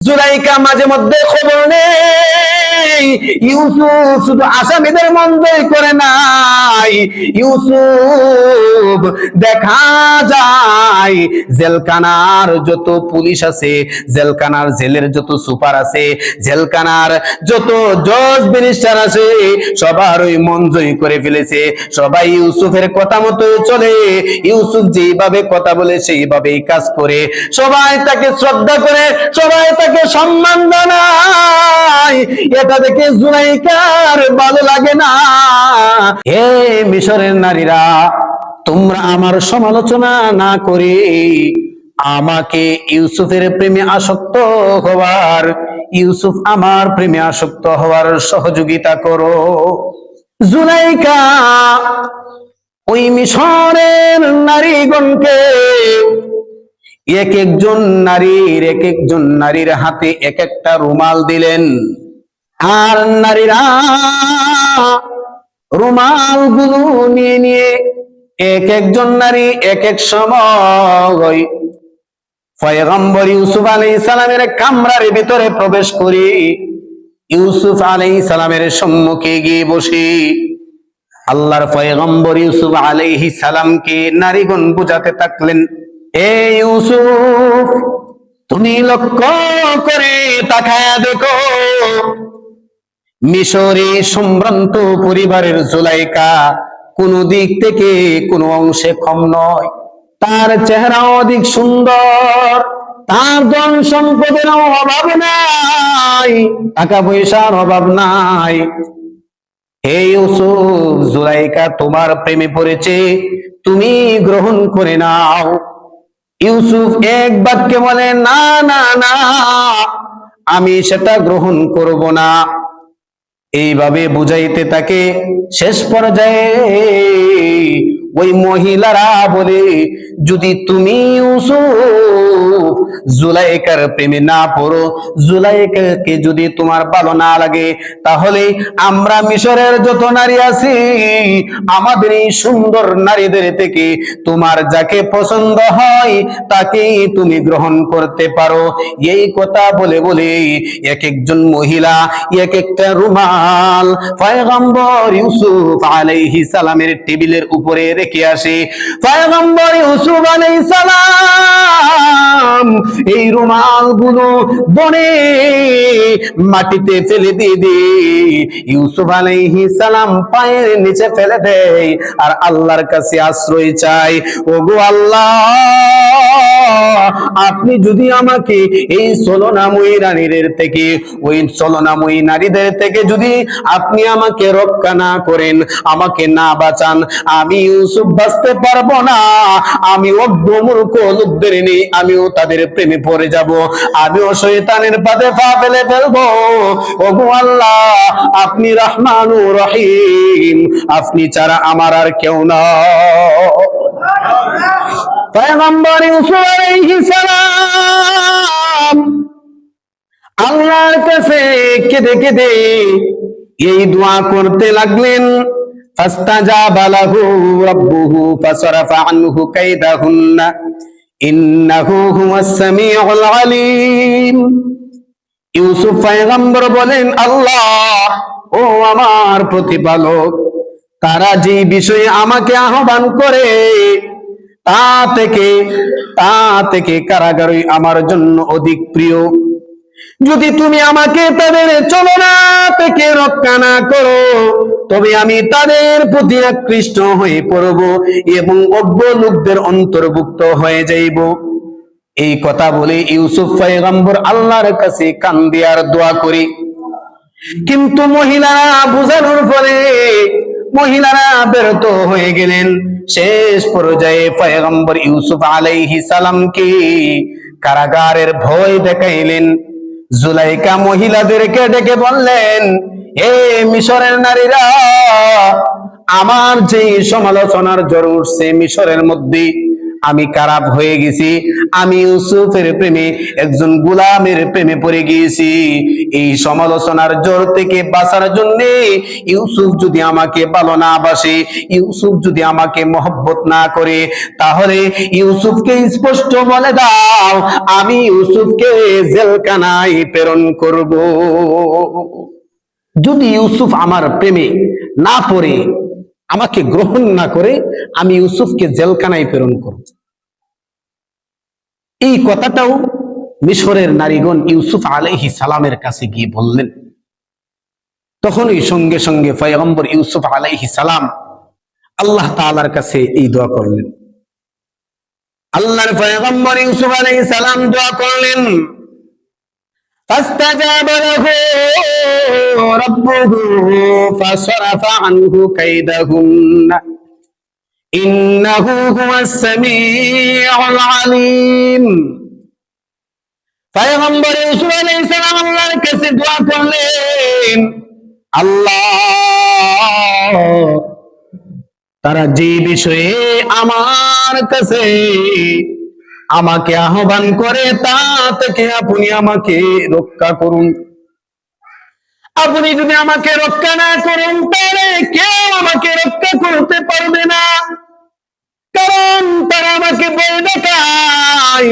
জুলাইকা মাঝে মধ্যে খবর নেই ইউসুফ শুধু আসামিদের মন জয় করে নাই। ইউসুফ দেখা যায়, জেলখানার যত পুলিশ আছে, জেলখানার জেলের যত সুপার আছে, জেলখানার যত জজ মিনিস্টার আছে সবার ওই মন জয় করে ফেলেছে। সবাই ইউসুফের কথা মতো চলে। ইউসুফ যেভাবে কথা বলে, সেইভাবেই কাজ করে। সবাই তাকে শ্রদ্ধা করে, সবাই তাকে সম্মান জানায়। এটা দেখে জুলাইকার ভালো লাগে না। হে মিশরের নারীরা, তোমরা আমার সমালোচনা না করে আমাকে ইউসুফের প্রেমে আসক্ত হওয়ার ইউসুফ আমার প্রেমে আসক্ত হওয়ার সহযোগিতা করো। জুলাইকা, ওই মিশরের নারীগণকে এক একজন নারীর, এক একজন নারীর হাতে এক একটা রুমাল দিলেন। আর নারীরা রুমালগুলো নিয়ে নিয়ে এক একজন নারী এক এক সময় পয়গম্বর ইউসুফ আলাই সালামের কামরার ভিতরে প্রবেশ করি। ইউসুফ আলাই সালামের সম্মুখে গিয়ে বসি। আল্লাহর পয়গম্বর ইউসুফ আলাইহি সালামকে নারীগণ বুঝাতে থাকলেন, এ ইউসুফ, তুমি লক্ষ্য করে তাকায় দেখো মিশরে সম্ভ্রান্ত পরিবারের জুলাইকা কোন দিক থেকে কোন অংশে কম নয়। তার চেহারা অধিক সুন্দর, তার ধন সম্পদের অভাব নাই, টাকা পয়সার অভাব নাই। হে ইউসুফ, জুলাইকা তোমার প্রেমে পড়েছে, তুমি গ্রহণ করে নাও। ইউসুফ এক বাক্যে বলে, না না না, আমি সেটা গ্রহণ করব না। এইভাবে বুঝাইতে তাকে শেষ পর্যায়ে ওই মহিলারা বলে, যদি তুমি জুলাইকার প্রেমে না পড়ো, জুলাইকাকে যদি তোমার ভালো না লাগে, তাহলে আমরা মিশরের যত নারী আছি, আমাদের এই সুন্দর নারীদের থেকে তোমার যাকে পছন্দ হয়, তাকেই তুমি গ্রহণ করতে পারো। এই কথা বলে বলে এক একজন মহিলা, এক একটা রুমাল, পয়গম্বর ইউসুফ আলাইহিস সালামের টেবিলের উপরে রেখে আসে। পয়গম্বর ইউসুফ আলাইহিস সালাম এই রুমালগুলো বনে মাটিতে ফেলে দিয়ে দিয়ে। ইউসুফ আলাইহিস সালাম পায়ের নিচে ফেলে দেয় আর আল্লাহর কাছে আশ্রয় চায়। ওগো আল্লাহ, আপনি যদি আমাকে এই চলনাময়ী রানীদের থেকে, ওই চলনাময়ী নারীদের থেকে যদি আপনি আমাকে রক্ষা না করেন, আমাকে না বাঁচান, আমি ইউসুফ বাঁচতে পারব না। আমি লোকদের নেই আমিও তাদের প্রেমে পড়ে যাব। আমিও শয়তানের পাতে পা ফেলে ফেলব। ওগো আল্লাহ, আপনি রহমানু রহিম। আপনি ছাড়া আমার আর কেউ না পয়গম্বর ইউসুফ আল্লাহর কাছে কেঁদে কেঁদে এই দোয়া করতে লাগলেন। فاستجاب له ربه فصرف عنه كيدهن إنه هو السميع العليم ইউসুফ পয়গম্বর বলেন আল্লাহ ও আমার প্রতিপালক তারা যে বিষয়ে আমাকে আহ্বান করে তা থেকে তা থেকে কারাগারই আমার জন্য অধিক প্রিয় যদি তুমি আমাকে তাদের চলনা থেকে রক্ষা না করো, তবে আমি তাদের প্রতি আকৃষ্ট হয়ে পড়ব এবং অজ্ঞ লোকদের অন্তর্ভুক্ত হয়ে যাইব। এই কথা বলে ইউসুফ পয়গম্বর আল্লাহর কাছে কান্দিয়ার দোয়া করি। কিন্তু মহিলারা বোঝানোর ফলে মহিলারা বেরত হয়ে গেলেন। শেষ পর্যায়ে পয়গম্বর ইউসুফ আলাইহি সালামকে কারাগারের ভয় দেখাইলেন। জুলাইকা মহিলাদেরকে ডেকে বললেন হে মিশরের নারীরা আমার যে সমালোচনার জরুর সে মিশরের মধ্যে আমি খারাপ হয়ে গেছি। আমি ইউসুফের প্রেমে, একজন গুলামের প্রেমে পড়ে গিয়েছি। এই সমালোচনার জোর থেকে বাঁচার জন্য ইউসুফ যদি আমাকে ভালো না বাসে, ইউসুফ যদি আমাকে মহব্বত না করে, তাহলে ইউসুফকে স্পষ্ট বলে দাও, আমি ইউসুফকে জেলখানায় প্রেরণ করব। যদি ইউসুফ আমার প্রেমে না পড়ে আমাকে গ্রহণ না করে আমি ইউসুফকে জেলখানায় প্রেরণ করব। এই কথাটাও মিশরের নারীগণ ইউসুফ আলাইহি সালামের কাছে গিয়ে বললেন। তখনই সঙ্গে সঙ্গে পয়গম্বর ইউসুফ আলাইহি সালাম আল্লাহ তালার কাছে এই দোয়া করলেন। আল্লাহর পয়গম্বর ইউসুফ আলাইহিস সালাম দোয়া করলেন। فاستجاب له ربه فصرف عنه كيدهن إنه هو السميع العليم পয়গম্বর ইউসুফ আলাইহিস সালাম আল্লাহর কাছে দোয়া করলেন আল্লাহ তারা যে বিষয়ে আমার কাছে আমাকে আহ্বান করে তা থেকে আপনি আমাকে রক্ষা করুন। আপনি যদি আমাকে রক্ষা না করুন, তাহলে কেউ আমাকে রক্ষা করতে পারবে না। কারণ তারা আমাকে বয়ে দেখায়,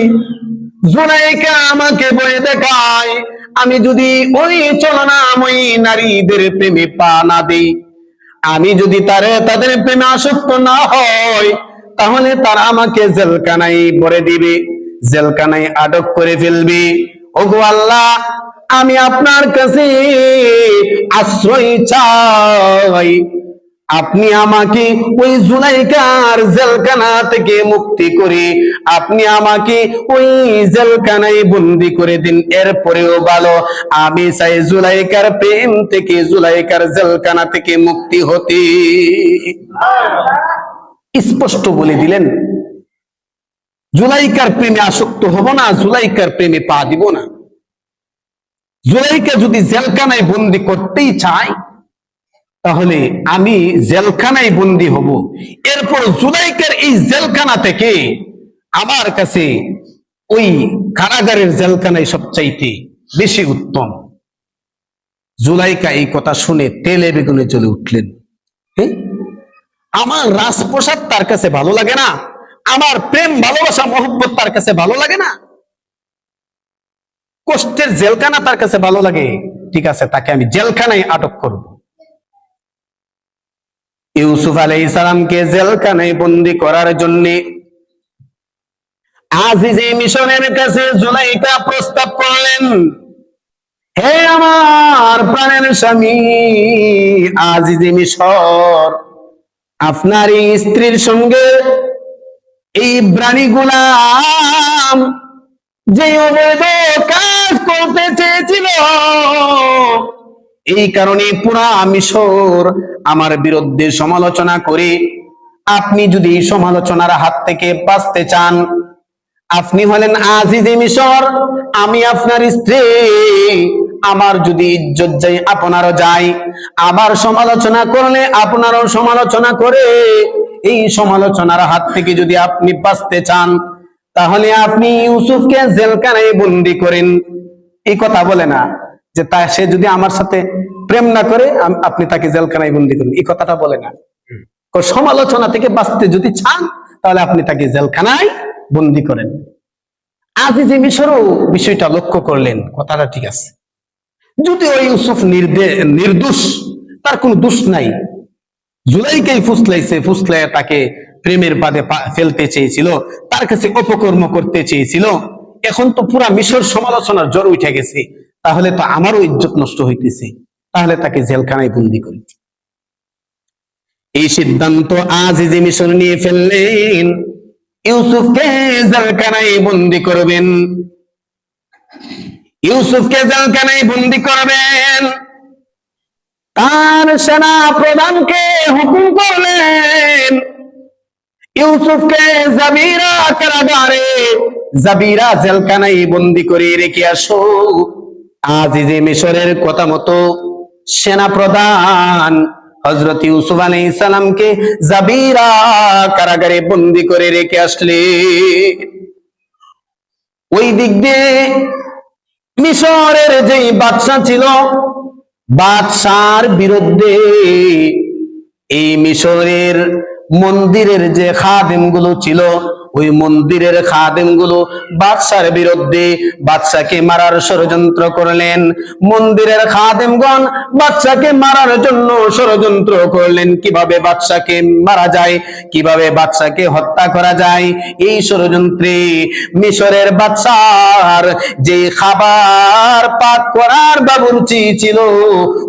জুলাইকা আমাকে বয়ে দেখায়। আমি যদি ওই চলনাময়ী নারীদের প্রেমে পা না দিই, আমি যদি তারে তাদের প্রেমে আসক্ত না হয় তাহলে তারা আমাকে জেলখানায় ভরে দিবে, জেলখানায় আটক করে ফেলবে। ওগো আল্লাহ, আমি আপনার কাছে আশ্রয় চাই। আপনি আমাকে ওই জুলাইকার জেলখানা থেকে মুক্তি করে, আপনি আমাকে ওই জেলখানায় বন্দি করে দিন। এরপরেও ভালো, আমি চাই জুলাইকার প্রেম থেকে জুলাইকার জেলখানা থেকে মুক্তি হতে। স্পষ্ট বলে দিলেন, জুলাইকার প্রেমে আসক্ত হব না, জুলাইকার প্রেমে পা দিব না। জুলাইকা যদি জেলখানায় বন্দি করতেই চায়, তাহলে আমি জেলখানায় বন্দি হব। এরপর জুলাইকার এই জেলখানা থেকে আমার কাছে ওই কারাগারের জেলখানায় সবচাইতে বেশি উত্তম। জুলাইকা এই কথা শুনে তেলে বেগুনে চলে উঠলেন। হ্যাঁ? আমার রাজপ্রসাদ তার কাছে ভালো লাগে না। আমার প্রেম, ভালোবাসা, মহব্বত তার কাছে ভালো লাগে না। কষ্টের জেলখানা তার কাছে ভালো লাগে। ঠিক আছে, তাকে আমি জেলখানায় আটক করব। ইউসুফ আলাই সালামকে জেলখানায় বন্দি করার জন্য আজিজে মিশনের কাছে জুলাইকা প্রস্তাব করলেন, হে আমার প্রাণের স্বামী, আজিজে মিশর আপনার এই স্ত্রীর সঙ্গে এই প্রাণী গুলাম যে অবৈধ কাজ করতে চেয়েছিল, এই কারণে পুরা মিশর আমার বিরুদ্ধে সমালোচনা করে। আপনি যদি সমালোচনার হাত থেকে বাঁচতে চান আপনি হলেন আজিজে মিশর আমি আপনার স্ত্রী। আমার যদি ইজ্জত যাই আপনারও যাই। আমার সমালোচনা করলে আপনারও সমালোচনা করে। এই সমালোচনার হাত থেকে যদি আপনি বাঁচতে চান তাহলে আপনি ইউসুফকে জেলখানায় বন্দি করেন। এই কথা বলে না যে তা সে যদি আমার সাথে প্রেম না করে আপনি তাকে জেলখানায় বন্দি করেন। এই কথাটা বলে না। সমালোচনা থেকে বাঁচতে যদি চান তাহলে আপনি তাকে জেলখানায় বন্দি করেন। আজিজে মিশরও বিষয়টা লক্ষ্য করলেন, কথাটা ঠিক আছে। যদি ওই ইউসুফ নির্দোষ, তার কোনো দোষ নাই। জুলাইকেই ফুসলাইছে ফুসলাই তাকে প্রেমের বাদে ফেলতে চেয়েছিল, তার কাছে অপকর্ম করতে চেয়েছিল। এখন তো পুরা মিশর সমালোচনার জ্বর উঠে গেছে, তাহলে তো আমারও ইজ্জত নষ্ট হইতেছে। তাহলে তাকে জেলখানায় বন্দি করি। এই সিদ্ধান্ত আজ মিশর নিয়ে ফেললেন। ইউসুফকে জেলখানায় বন্দি করবেন। ইউসুফকে জেলখানায় বন্দি করবেন। তার সেনা প্রধানকে হুকুম করলেন, ইউসুফকে জাবিরা কারাগারে, জাবিরা জেলখানায় বন্দি করে রেখে আসো। আজ যে মিশরের কথা মতো সেনা প্রধান হজরত ইউসুফ আলী ইসালামকে জাবিরা কারাগারে বন্দি করে রেখে আসলে। ওই দিক দিয়ে মিশরের যেই বাদশাহ ছিল বাদশার বিরুদ্ধে এই মিশরের মন্দিরের যে খাদেমগুলো ছিল ওই মন্দিরের খাদেমগুলো বাদশার বিরুদ্ধে বাদশাকে মারার ষড়যন্ত্র করলেন। মন্দিরের খাদেমগণ বাদশাকে মারার জন্য ষড়যন্ত্র করলেন। কীভাবে বাদশাকে মারা যায়, কীভাবে বাদশাকে হত্যা করা যায়, এই ষড়যন্ত্রে মিশরের বাদশার যে খাবার পাক করার বাবুরচি ছিল,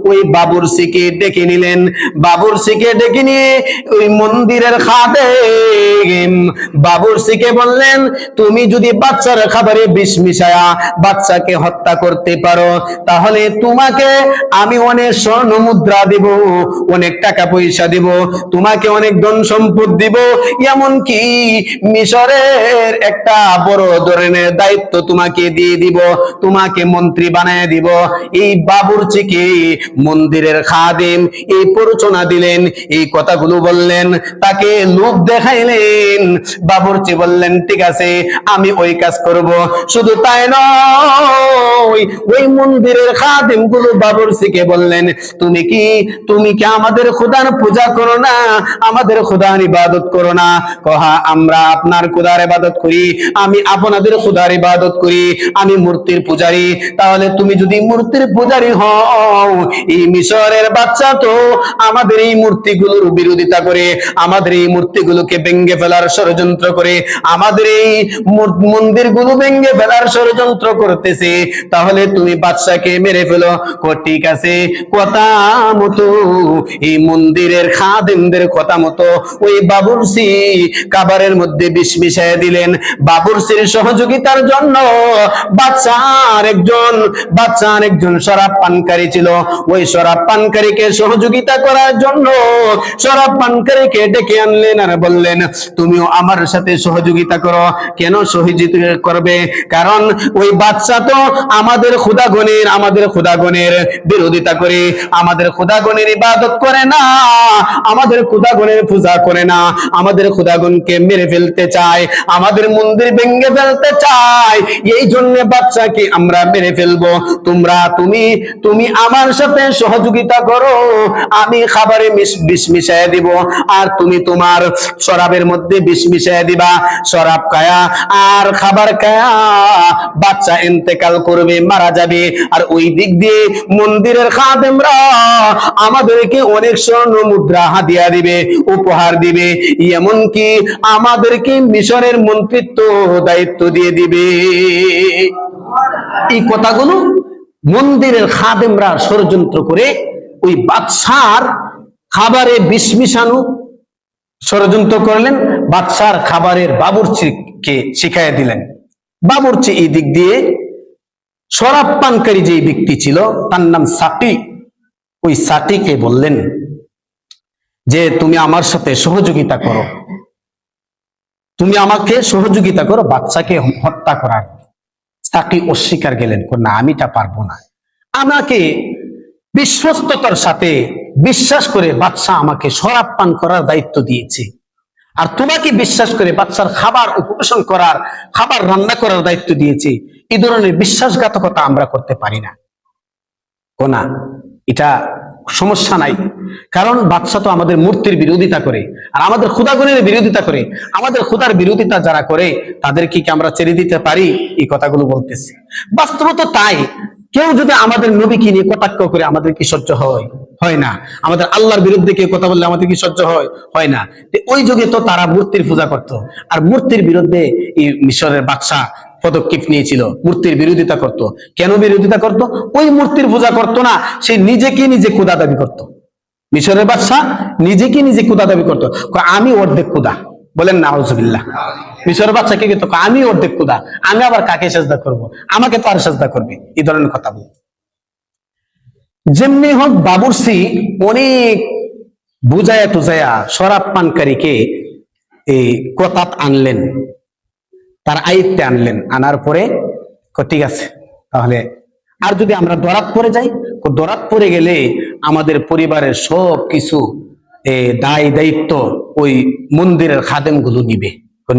ওই বাবুরচিকে ডেকে নিলেন। বাবুরচিকে ডেকে নিয়ে ওই মন্দিরের খাদেম বাবুরচিকে বললেন, তুমি যদি বাচ্চার খাবারে বিষ মিশায়া বাচ্চাকে হত্যা করতে পারো, তাহলে তোমাকে আমি অনেক স্বর্ণ মুদ্রা দিব, অনেক টাকা পয়সা দিব, তোমাকে অনেক ধন সম্পদ দিব। এমনকি মিশরের একটা বড় ধরনের দায়িত্ব তোমাকে দিয়ে দিব, তোমাকে মন্ত্রী বানায় দিব। এই বাবুরচিকে মন্দিরের খাদেম এই প্ররোচনা দিলেন, এই কথাগুলো বললেন। তাকে লোক দেখাইলেন বাবুরচি বললেন, ঠিক আছে, আমি ওই কাজ করব। শুধু তাই নয়, ওই মন্দিরের খাদেমগুলো বাবুরচিকে বললেন, তুমি কি তুমি কি আমাদের খুদার পূজা করো না? আমাদের খুদার ইবাদত করো না? কহা, আমরা আপনার খুদার ইবাদত করি, আমি আপনাদের খুদার ইবাদত করি, আমি মূর্তির পূজারি। তাহলে তুমি যদি মূর্তির পূজারি হও, এই মিশরের বাচ্চা তো আমাদের এই মূর্তিগুলোর বিরোধিতা করে, আমাদের এই মূর্তিগুলোকে ভেঙ্গে ফেলার ষড়যন্ত্র করে আমাদের এই মন্দিরগুলো ভেঙ্গে ফেলার ষড়যন্ত্র করতেছে, তাহলে তুমি বাদশাকে মেরে ফেলো। ঠিক আছে, কথা মতো, এই মন্দিরের খাদেমদের কথা মতো ওই বাবুরসি কাবারের মধ্যে বিষ মিশাইয়া দিলেন। বাবুরসির সহযোগিতার জন্য বাচ্চার একজন বাচ্চার একজন শরাব পানকারী ছিল। ওই শরাব পানকারীকে সহযোগিতা করার জন্য শরাব পানকারীকে ডেকে আনলেন আর বললেন, তুমিও আমার সাথে সহযোগিতা করো। কেন সহযোগিতা করবে? কারণ ওই বাচ্চা তো আমাদের খুদাগণের আমাদের খুদাগণের বিরোধিতা করে। আমাদের খুদাগণের ইবাদত করে না, আমাদের খুদাগণের পূজা করে না। আমাদের খুদাগণকে মেরে ফেলতে চায়, আমাদের মন্দির ভেঙে ফেলতে চায়। এই জন্য বাচ্চাকে আমরা মেরে ফেলব। তোমরা, তুমি তুমি আমার সাথে সহযোগিতা করো। আমি খাবারে বিষ মিশাই দিব। আর তুমি তোমার শরাবের মধ্যে বিষ মিশাই দিবা। শরাব খায়া, আর খাবার খায়া বাচ্চা ইন্তেকাল করবে, মারা যাবে। আর ওই দিক দিয়ে মন্দিরের খাদেমরা আমাদেরকে অনেক স্বর্ণ মুদ্রা হাদিয়া দিবে, উপহার দিবে, এমনকি আমাদেরকে মিশরের মন্ত্রিত্ব দায়িত্ব দিয়ে দিবে। এই কথাগুলো মন্দিরের খাদেমরা ষড়যন্ত্র করে ওই বাদশার খাবারে বিষ মিশানো ষড়যন্ত্র করলেন। বাদশার খাবারের বাবুর্চিকে শিখাইয়া দিলেন। বাবুর্চি এই দিক দিয়ে শরাব পানকারী যে ব্যক্তি ছিল, তার নাম সাটি। ওই সাটিকে বললেন, যে তুমি আমার সাথে সহযোগিতা করো। তুমি আমাকে সহযোগিতা করো বাচ্চাকে হত্যা করার। সাকি অস্বীকার গেলেন না আমিটা পারব না। আমাকে বিশ্বস্ততার সাথে বিশ্বাস করে বাচ্চা আমাকে শরাব পান করার দায়িত্ব দিয়েছে। আর তোমাকে বিশ্বাস করে বাচ্চার খাবার উপবেশন করার, খাবার রান্না করার দায়িত্ব দিয়েছে এই ধরনের বিশ্বাসঘাতকতা আমরা করতে পারি না। কোনা এটা সমস্যা নাই। কারণ বাচ্চা তো আমাদের মূর্তির বিরোধিতা করে, আর আমাদের ক্ষুদাগুণের বিরোধিতা করে। আমাদের ক্ষুদার বিরোধিতা যারা করে, তাদেরকে কি আমরা ছেড়ে দিতে পারি? এই কথাগুলো বলতেছি। বাস্তবত তাই কেউ যদি আমাদের নবীকে নিয়ে কটাক্ষ করে আমাদের কি সহ্য হয়? হয় না। আমাদের আল্লাহর বিরুদ্ধে কেউ কথা বললে আমাদের কি সহ্য হয়? হয় না। ওই যুগে তো তারা মূর্তির পূজা করত। আর মূর্তির বিরুদ্ধে মিশরের বাদশা পদক্ষেপ নিয়েছিল। মূর্তির বিরোধিতা করত। কেন বিরোধিতা করত? ওই মূর্তির পূজা করত না, সে নিজেকে নিজে কুদা দাবি করত। মিশরের বাদশাহ নিজেকে নিজে কুদা দাবি করত। আমি অর্ধেক কুদা বলেন না আউজুবিল্লাহ মিশরের বাচ্চাকে কিন্তু আমি অর্ধেক কুদা আমি আবার কাকে সাজদা করব? আমাকে তো আর সাজদা করবে। এই ধরনের কথা বল। যেমনি হোক বাবুরসি অনেক বুঝায়া টুজায়া শরাব পানকারীকে এই কথাত আনলেন, তার আয়ত্তে আনলেন, আনার পরে ঠিক আছে, তাহলে আর যদি আমরা দরাত পরে যাই? দরাত পরে গেলে আমাদের পরিবারের সব কিছু দায় দায়িত্ব ওই মন্দিরের খাদেমগুলো নিবে।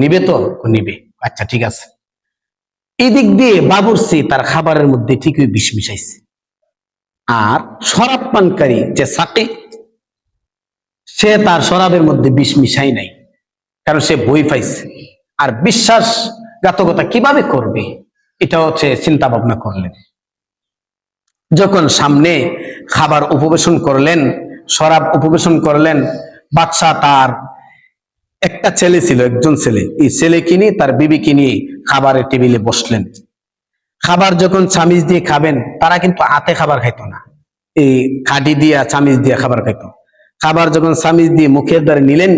নিবে তো? নিবে। আচ্ছা ঠিক আছে। এদিক দিয়ে বাবুরসি তার খাবারের মধ্যে ঠিকই বিষ মিশাইছে। আর শরাব পানকারী যে সাকি সে তার শরাবের মধ্যে বিষ মিশাই নাই, কারণ সে বই পাইছে। আর বিশ্বাসঘাতকতা কীভাবে করবে এটা হচ্ছে চিন্তা ভাবনা করলেন। যখন সামনে খাবার উপবেশন করলেন, শরাব উপবেশন করলেন বাচ্চা তার একটা ছেলে ছিল, একজন ছেলে। এই ছেলে কিনি তার বিবি কিনি খাবারের টেবিলে বসলেন। খাবার যখন চামিচ দিয়ে খাবেন, তারা কিন্তু হাতে খাবার খাইতো না। এই কাঠি দিয়া চামিচ দিয়ে খাবার খাইতো। খাবার যখন চামিচ দিয়ে মুখের দ্বারে নিলেন,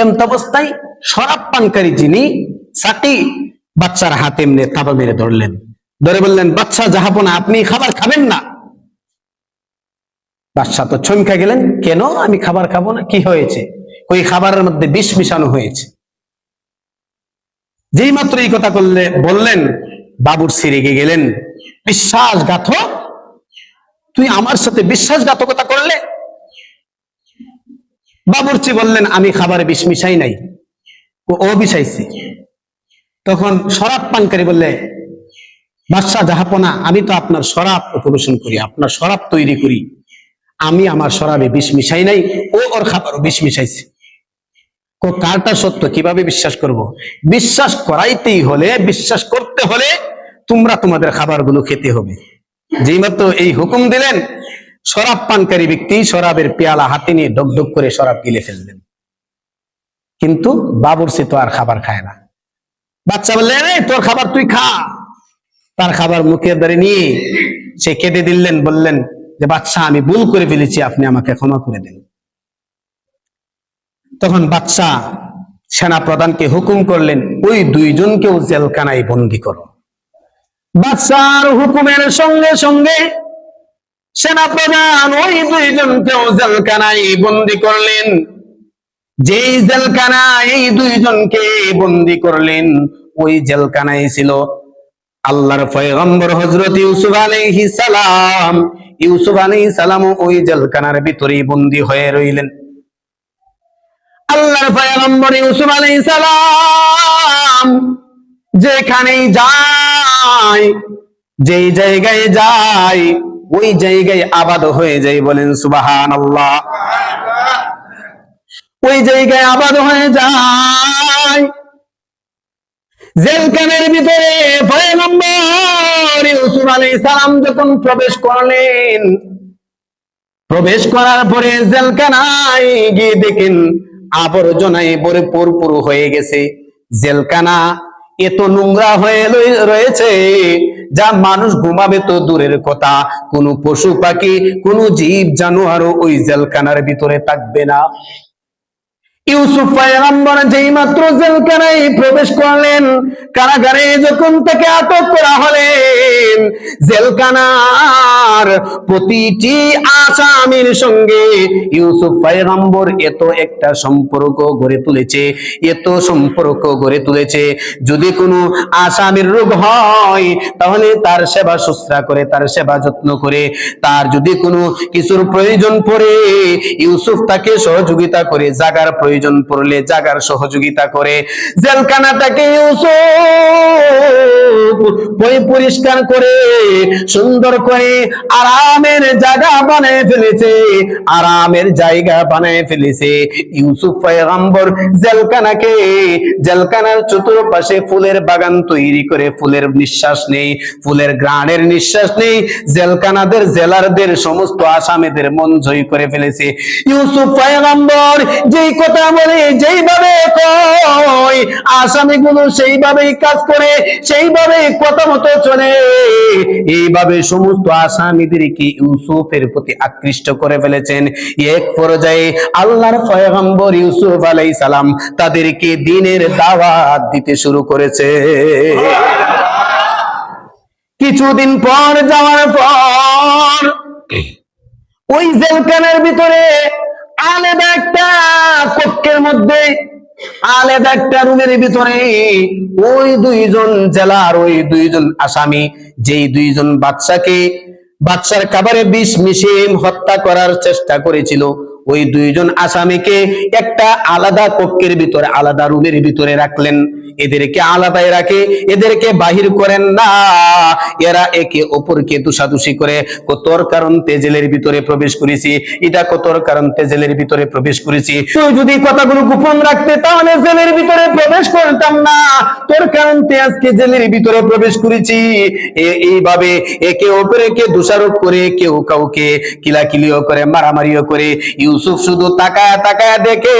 এমত অবস্থায় শরাব পানকারী যিনি, সাকি বাচ্চার হাতে এমনি থাবা মেরে ধরলেন। ধরে বললেন, বাচ্চা, জাহাপনা, আপনি খাবার খাবেন না? বাচ্চা তো চমকে গেলেন, কেন? আমি খাবার খাব না? কি হয়েছে? ওই খাবারের মধ্যে বিষ মিশানো হয়েছে। যেই মাত্র এই কথা করলে, বললেন, বাবুর সিরেগে গেলেন। বিশ্বাসঘাতক? তুই আমার সাথে বিশ্বাসঘাতকতা করলে? বাবুরচি বললেন, আমি খাবারে বিষ মিশাই নাই। ও বিষাইছে তখন শরাব পানকারী বললে, বাদশাহ জাহাপনা আমি তো আপনার শরাব উপবেশন করি, আপনার শরাব তৈরি করি। আমি আমার শরাবে বিষ মিশাই নাই, ও ওর খাবারও বিষ মিশাইছে। ও কারটা সত্য? কীভাবে বিশ্বাস করব? বিশ্বাস করাইতেই হলে বিশ্বাস করতে হলে তোমরা তোমাদের খাবারগুলো খেতে হবে। যেই মাত্র এই হুকুম দিলেন শরাব পানকারী ব্যক্তি শরাবের পেয়ালা হাতে নিয়ে ডক ডক করে শরাব গিলে ফেললেন। কিন্তু বাবুরসি তো আর খাবার খায় না। বাচ্চা বললেন "এই, তোর খাবার তুই খা। তার খাবার মুখে ধরে নিয়ে সে কেটে দিলেন বললেন যে বাচ্চা আমি ভুল করে ফেলেছি আপনি আমাকে ক্ষমা করে দেন। তখন বাচ্চা সেনা প্রধানকে হুকুম করলেন, ওই দুইজনকেও জেলখানায় বন্দি করো। বাচ্চার হুকুমের সঙ্গে সঙ্গে সেনা প্রধান ওই দুইজনকেও জেলখানায় বন্দি করলেন। যেই জেলখানায় এই দুইজনকে বন্দি করলেন, ওই জেলখানায় ছিল আল্লাহর পয়গম্বর হযরত ইউসুফ আলাইহিস সালাম। ইউসুফ আলাইহিস সালাম ওই জেলখানার ভিতরেই বন্দী হয়ে রইলেন। আল্লাহর পয়গম্বর ইউসুফ আলাইহিস সালাম যেখানেই যায়, যেই জায়গায় যায়, ওই জায়গায় আবাদ হয়ে যায় বলেন সুবহানাল্লাহ। ওই জায়গায় আবাদ হয়ে যায়। জেলখানের ভিতরে পয়গম্বর ইউসুফ আলাইহিস সালাম যখন প্রবেশ করলেন, প্রবেশ করার পরে জেলখানায় গিয়ে দেখেন আবর্জনায় ভরপুর পুরপুর হয়ে গেছে। জেলখানা এত নোংরা হয়ে রয়ে- রয়েছে যা মানুষ ঘুমাবে তো দূরের কথা। কোনো পশু পাখি, কোনো জীব জানোয়ারও ওই জেলখানার ভিতরে থাকবে না। ইউসুফ পয়গম্বর যেই মাত্র জেলখানায় প্রবেশ করলেন, কারাগারে যখন তাকে আটক করা হলেন, জেলখানার প্রতিটি আসামির সঙ্গে ইউসুফ পয়গম্বর এত একটা সম্পর্ক গড়ে তুলেছে, এত সম্পর্ক গড়ে তুলেছে, যদি কোনো আসামির রোগ হয়, তাহলে তার সেবা শুশ্রা করে, তার সেবা যত্ন করে, তার যদি কোনো কিছুর প্রয়োজন পড়ে, ইউসুফ তাকে সহযোগিতা করে, জাগার প্রয়োজন পড়লে জাগার সহযোগিতা করে। জেলখানাটাকে পরিষ্কার করে, সুন্দর করে আরামের জায়গা বানিয়ে ফেলেছে, আরামের জায়গা বানিয়ে ফেলেছে। ইউসুফ পয়গম্বর জেলখানাকে, জেলখানার চতুর্পাশে ফুলের বাগান তৈরি করে, ফুলের নিঃশ্বাস নেই, ফুলের গ্রাণের নিঃশ্বাস নেই, জেলখানাদের জেলারদের সমস্ত আসামিদের মন জয় করে ফেলেছে। ইউসুফ পয়গম্বর যেই কথা বলে যেইভাবে সেইভাবেই কাজ করে কথা মতো চলে। এইভাবে সমস্ত আসামিদেরকে ইউসুফের প্রতি আকৃষ্ট করে ফেলেছেন। এক পর্যায়ে আল্লাহর পয়গম্বর ইউসুফ আলাইহিস সালাম তাদেরকে দিনের দাওয়াত দিতে শুরু করেছে। কিছুদিন পর, যাওয়ার পর, ওই জেলখানার ভিতরে আলাদা একটা কক্ষের মধ্যে, আলাদা একটা রুমের ভিতরে ওই দুইজন জেলার, ওই দুইজন আসামি, যেই দুইজন বাচ্চাকে বাচ্চার খাবারে বিষ মিশিয়ে হত্যা করার চেষ্টা করেছিল। ওই দুইজন আসামিকে একটা আলাদা কক্ষের ভিতরে, আলাদা রুমের ভিতরে রাখলেন। এদেরকে আলাদায় রাখে, এদেরকে বাহির করেন না। এরা একে অপরকে দোষাদোষি করে। কতর কারণ তেজেলের ভিতরে প্রবেশ করেছি এটা কতর কারণ তেজেলের ভিতরে প্রবেশ করেছি। তুই যদি কথাগুলো গোপন রাখতে, তাহলে জেলের ভিতরে প্রবেশ করতাম না। তোর কারণ আজকে জেলের ভিতরে প্রবেশ করেছি। এইভাবে একে অপরকে দোষারোপ করে, কেউ কাউকে কিলাকিলিও করে, মারামারিও করে। ইউসুফ শুধু তাকায় তাকায় দেখে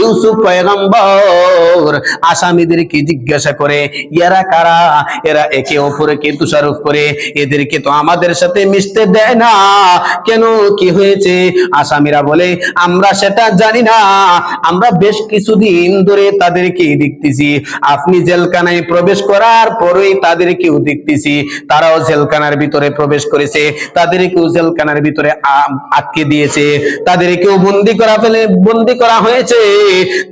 ইউসুফ পয়গম্বর আসামিদেরকে জিজ্ঞাসা করে, এরা কারা? এরা একে অপরকে দোষারোপ করে। এদেরকে তো আমাদের সাথে মিশতে দেয় না। কেন? কি হয়েছে? আসামিরা বলে, আমরা সেটা জানি না। আমরা বেশ কিছুদিন ধরে তাদেরকে দেখতেছি। আপনি জেলখানায় প্রবেশ করার পরেই তাদেরকেও দেখতেছি। তারাও জেলখানার ভিতরে প্রবেশ করেছে। তাদেরকেও জেলখানার ভিতরে আটকে দিয়েছে। তাদেরকেও বন্দি করা ফেলে, বন্দি করা হয়েছে।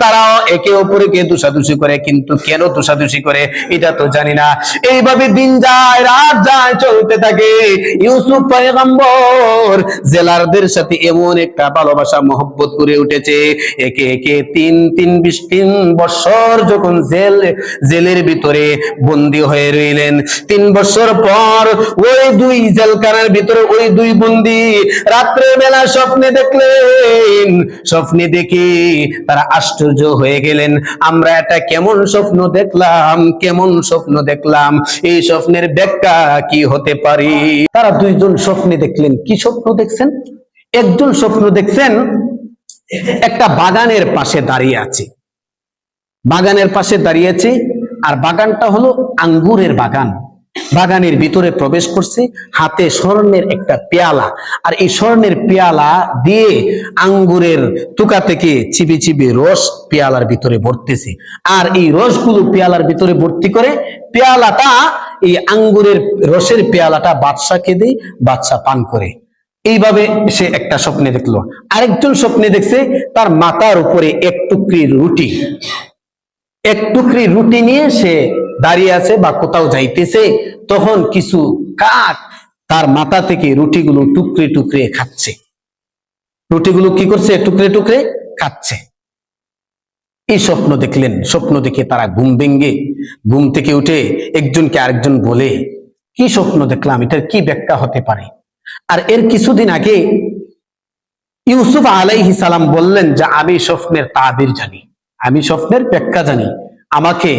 তারাও একে অপরকে দোষাদোষি করে, কিন্তু কেন দোষাদোষি করে, এটা তো জানি না। এইভাবে দিন যায়, রাত যায়, চলতে থাকে। ইউসুফ পয়গম্বর জেলারদের সাথে এমন একটা ভালোবাসা, মহব্বত করে উঠেছে। একে একে তিন তিন বিশ, তিন বছর যখন জেল, জেলের ভিতরে বন্দী হয়ে রইলেন। তিন বছর পর ওই দুই জেলখানার ভিতরে ওই দুই বন্দী রাত্রে বেলা স্বপ্নে দেখলেন স্বপ্নে দেখে তারা আশ্চর্য হয়ে গেলেন। আমরা এটা কেমন স্বপ্ন দেখলাম, কেমন স্বপ্ন দেখলাম। এই স্বপ্নের ব্যাখ্যা কি হতে পারে? তারা দুইজন স্বপ্নে দেখলেন। কি স্বপ্ন দেখছেন? একজন স্বপ্ন দেখছেন, একটা বাগানের পাশে দাঁড়িয়ে আছে। বাগানের পাশে দাঁড়িয়ে আছে, আর বাগানটা হলো আঙ্গুরের বাগান। বাগানের ভিতরে প্রবেশ করছে, হাতে স্বর্ণের একটা পেয়ালা। আর এই স্বর্ণের পেয়ালা দিয়ে আঙ্গুরের তুকা থেকে চিবি চিবি রস পেয়ালার ভিতরে ভরতেছে। আর এই রসগুলো পেয়ালার ভিতরে ভর্তি করে পেয়ালাটা, এই আঙ্গুরের রসের পেয়ালাটা বাদশাকে দিয়ে, বাদশা পান করে। এইভাবে সে একটা স্বপ্নে দেখল। আরেকজন স্বপ্নে দেখছে, তার মাথার উপরে এক টুকরি রুটি। এক টুকরি রুটি নিয়ে সে দাঁড়িয়ে আছে বা কোথাও যাইতেছে, তখন কিছু কাক তার মাথা থেকে রুটিগুলো টুকরে টুকরে খাচ্ছে। রুটিগুলো কি করছে? টুকরে টুকরে খাচ্ছে। এই স্বপ্ন দেখলেন, স্বপ্ন দেখে তারা ঘুম ভেঙ্গে ঘুম থেকে উঠে একজনকে আরেকজন বলে, কি স্বপ্ন দেখলাম? এটার কি ব্যাখ্যা হতে পারে? আর এর কিছুদিন আগে ইউসুফ আলাইহি সালাম বললেন যে, আমি স্বপ্নের তাবির জানি, আমি স্বপ্নের ব্যাখ্যা জানি। আমাকে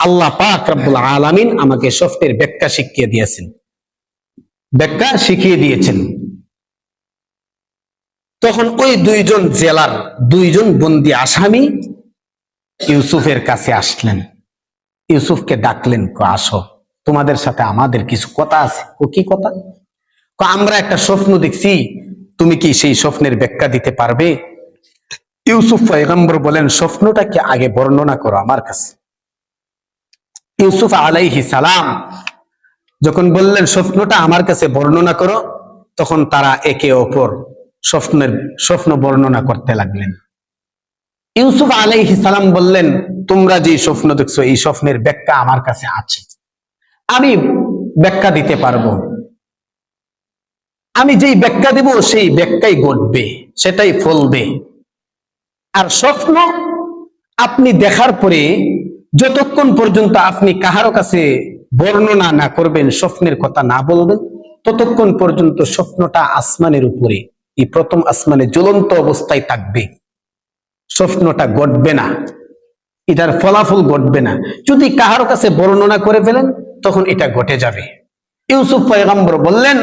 আল্লাহ পাক রব্বুল আলামিন আমাকে স্বপ্নের ব্যাখ্যা শিখিয়ে দিয়েছেন। ব্যাখ্যা শিখিয়ে দিয়েছেন। তখন ওই দুইজন জেলার দুইজন বন্দি আসামি ইউসুফের কাছে আসলেন। ইউসুফকে ডাকলেন, কো, আসো। তোমাদের সাথে আমাদের কিছু কথা আছে। ও কি কথা? আমরা একটা স্বপ্ন দেখছি। তুমি কি সেই স্বপ্নের ব্যাখ্যা দিতে পারবে? ইউসুফ পয়গম্বর বলেন, স্বপ্নটাকে আগে বর্ণনা করো আমার কাছে। ইউসুফ আলাইহি সালাম যখন বললেন, স্বপ্নটা আমার কাছে বর্ণনা করো, তখন তারা একে অপর স্বপ্নের, স্বপ্ন বর্ণনা করতে লাগলেন। ইউসুফ আলাইহি সালাম বললেন, তোমরা যে স্বপ্ন দেখছ, এই স্বপ্নের ব্যাখ্যা আমার কাছে আছে। আমি ব্যাখ্যা দিতে পারব। আমি যেই ব্যাখ্যা দেব, সেই ব্যাখ্যাই ঘটবে, সেটাই ফলবে। আর স্বপ্ন আপনি দেখার পরে যতক্ষণ পর্যন্ত আপনি কাহারো কাছে বর্ণনা না করবেন, স্বপ্নের কথা না বলবেন, ততক্ষণ পর্যন্ত স্বপ্নটা আসমানের উপরে, এই প্রথম আসমানে জ্বলন্ত অবস্থায় থাকবে। স্বপ্নটা ঘটবে না। এটার ফলাফল ঘটবে না। যদি কাহারো কাছে বর্ণনা করে ফেলেন, তখন এটা ঘটে যাবে। ইউসুফ পয়গম্বর বললেন,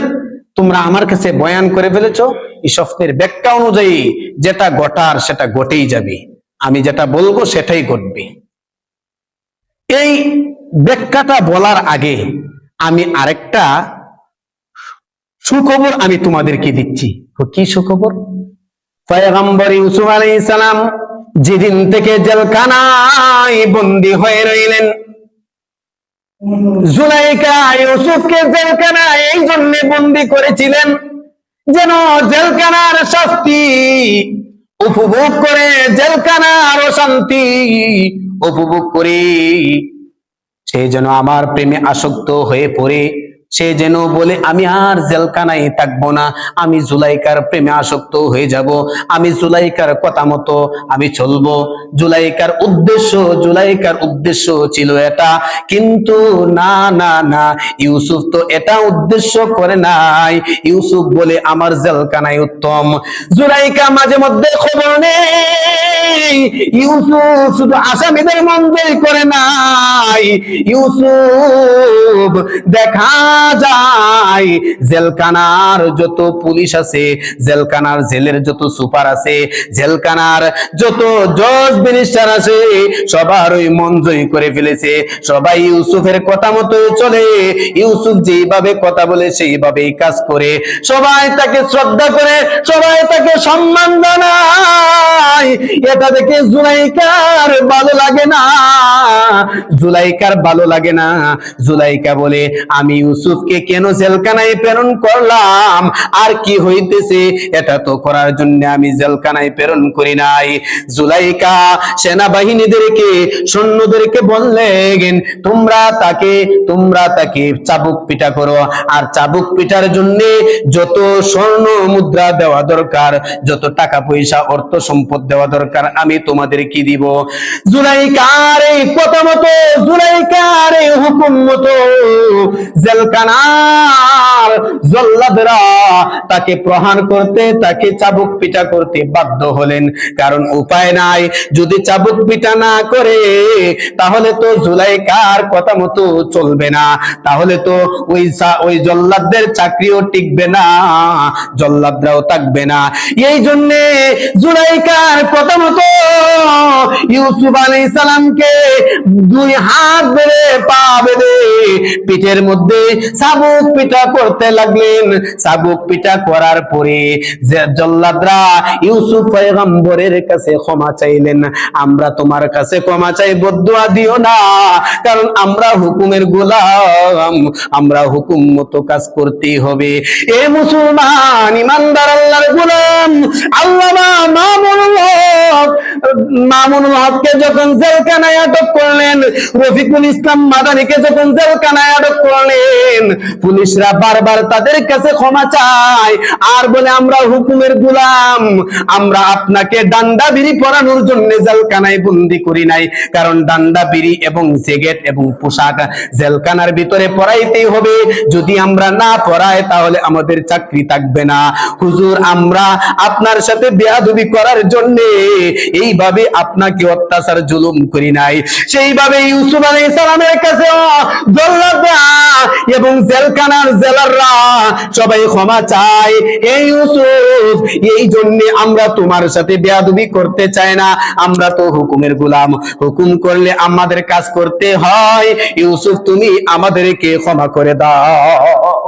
তোমরা আমার কাছে বয়ান করে ফেলেছো, এই স্বপ্নের ব্যাখ্যা অনুযায়ী যেটা ঘটার সেটা ঘটেই যাবে। আমি যেটা বলব সেটাই ঘটবে। এই ব্যাখ্যাটা বলার আগে আমি আরেকটা সুখবর আমি তোমাদেরকে দিচ্ছি। কি সুখবর? পয়গম্বর ইউসুফ আলাইহিস সালাম যেদিন থেকে জেলখানায় বন্দী হয়ে রইলেন, জুলাইকা ইউসুফকে জেলখানায় বন্দী করেছিলেন যেন জেলখানার শাস্তি উপভোগ করে জেলখানার শান্তি উপভোগ করে। সে যেন আমার প্রেমে আসক্ত হয়ে পড়ে। সে যেন বলে, আমি আর জেলখানায় থাকব না, আমি জুলাইকার প্রেমে আসক্ত হয়ে যাব, আমি জুলাইকার কথা মতো আমি চলবো। জুলাইকার উদ্দেশ্য জুলাইকার উদ্দেশ্য ছিল এটা, কিন্তু না না না, ইউসুফ তো এটা উদ্দেশ্য করে নাই। ইউসুফ বলে, আমার জেলখানায় উত্তম, জুলাইকা মাঝে মধ্যে খবর নেই। ইউসুফ শুধু আসামিদের মন জয় করে নাই। ইউসুফ দেখা যায়। জেলখানার যত পুলিশ আছে, জেলখানার জেলের যত সুপার আছে, জেলখানার যত জজ মিনিস্টার আছে, সবার ওই মন করে ফেলেছে। সবাই ইউসুফের কথা মতো চলে। ইউসুফ যেইভাবে কথা বলে, সেইভাবেই কাজ করে। সবাই তাকে শ্রদ্ধা করে, সবাই তাকে সম্মান জানায়। এটা দেখে জুলাইকার ভালো লাগে না। জুলাইকার ভালো লাগে না। জুলাইকা বলে, আমি ইউসুফকে কেন জেলখানায় প্রেরণ করলাম? আর কি হইতেছে? এটা তো করার জন্য আমি জেলখানায় প্রেরণ করি নাই। জুলাইকা সেনাবাহিনীদেরকে, সৈন্যদেরকে বললেন, তোমরা তাকে তোমরা তাকে চাবুক পিটা করো। আর চাবুক পিটার জন্য যত স্বর্ণ মুদ্রা দেওয়া দরকার, যত টাকা পয়সা, অর্থ সম্পদ দেওয়া দরকার, আমি তোমাদের কি দিব? জুলাইকার এই কথা মতো, জুলাইকার হুকুম মতো জেলখানার জল্লাদরা তাকে প্রহার করতে, তাকে চাবুক পিটা করতে বাধ্য হলেন। কারণ উপায় নাই, যদি চাবুক পিটা না করে, তাহলে তো জুলাইকার কথা মতো চলবে না। তাহলে তো ওই ওই জল্লাদদের চাকরিও টিকবে না, জল্লাদরাও থাকবে না। এই জন্যে জুলাইকার কথা মতো ইউসুফ আলাই সালামকে দুই হাত বেড়ে পা বেঁধে পিঠের মধ্যে সাবুক পিঠা করতে লাগলেন। সাবুক পিঠা করার পরে জল্লাদরা ইউসুফ পয়গম্বরের কাছে ক্ষমা চাইলেন, আমরা তোমার কাছে ক্ষমা চাই বদুয়া দিও না, কারণ আমরা হুকুমের গোলাম, আমরা হুকুম মতো কাজ করতেই হবে। এ মুসলমান, ইমানদার, আল্লাহর গোলাম আল্লাহ মামুনুল হক, মামুনুল হককে যখন জেলখানায় আটক করলেন, রফিকুল ইসলাম মাদানিকে যখন জেলখানায় আটক করলেন পুলিশরা বারবার তাদের কাছে ক্ষমা চায়। আর বলে, আমরা হুকুমের গোলাম। আমরা আপনাকে ডান্ডা বিড়ি পরানোর জন্য জেলখানায় বন্দি করি নাই। কারণ ডান্ডা বিড়ি এবং জেগেট এবং পোশাক জেলখানার ভিতরে পরাইতেই হবে। যদি আমরা না পড়াই তাহলে আমাদের চাকরি থাকবে না। হুজুর, আমরা আপনার সাথে বেয়াদবি করার জন্য এইভাবে আপনাকে অত্যাচার, জুলুম করি নাই। সেইভাবে ইউসুফ আলাইহিস সালামের কাছে জল্লাদরা এবং জেলখানার জেলাররা সবাই ক্ষমা চায়। এই ইউসুফ, এই জন্য আমরা তোমার সাথে বেয়াদবি করতে চাই না। আমরা তো হুকুমের গুলাম। হুকুম করলে আমাদের কাজ করতে হয়। ইউসুফ, তুমি আমাদেরকে ক্ষমা করে দাও।